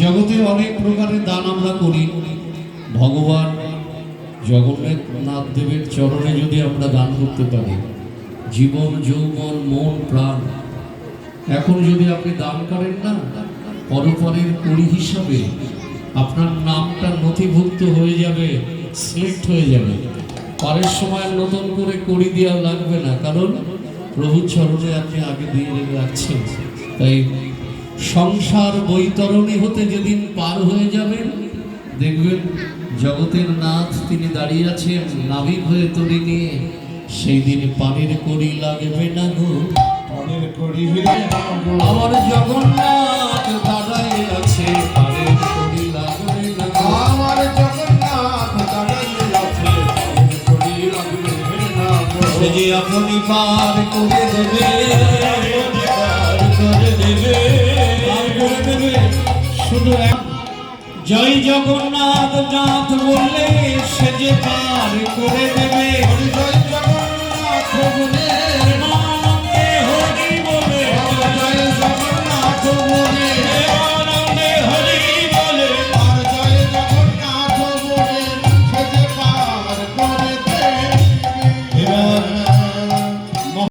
জগতে অনেক প্রকারের দান আমরা করি। ভগবান জগন্নাথ দেবের চরণে যদি আমরা দান করতে পারি, জীবন, যৌবন, মন, প্রাণ, এখন যদি আপনি দান করেন না, পরপরের কড়ি হিসাবে আপনার নামটা নথিভুক্ত হয়ে যাবে, সিলেক্ট হয়ে যাবে। পরের সময় নতুন করে কড়ি দেওয়া লাগবে না, কারণ প্রভুর চরণে আপনি আগে দিয়ে রেখে রাখছেন। তাই সংসার বৈতরণী হতে যেদিন পার হয়ে যাবেন দেখবেন জগতের নাথ তিনি দাঁড়িয়ে আছেন নাবিক হয়ে তরি নিয়ে। সেই দিন পানির কড়ি লাগবে না গো। পানির কড়ি আমার জগন্নাথ দাঁড়াই আছে পানির কড়ি লাগবে না আমার জগন্নাথ দাঁড়াইয়ে আছে, পানির কড়ি লাগবে নাগো। সে যে আপনি পার করে দেবে। শুধু এক জয় জগন্নাথ নাথ বললে সে যে পার করে দেবে। জয় জগন্নাথ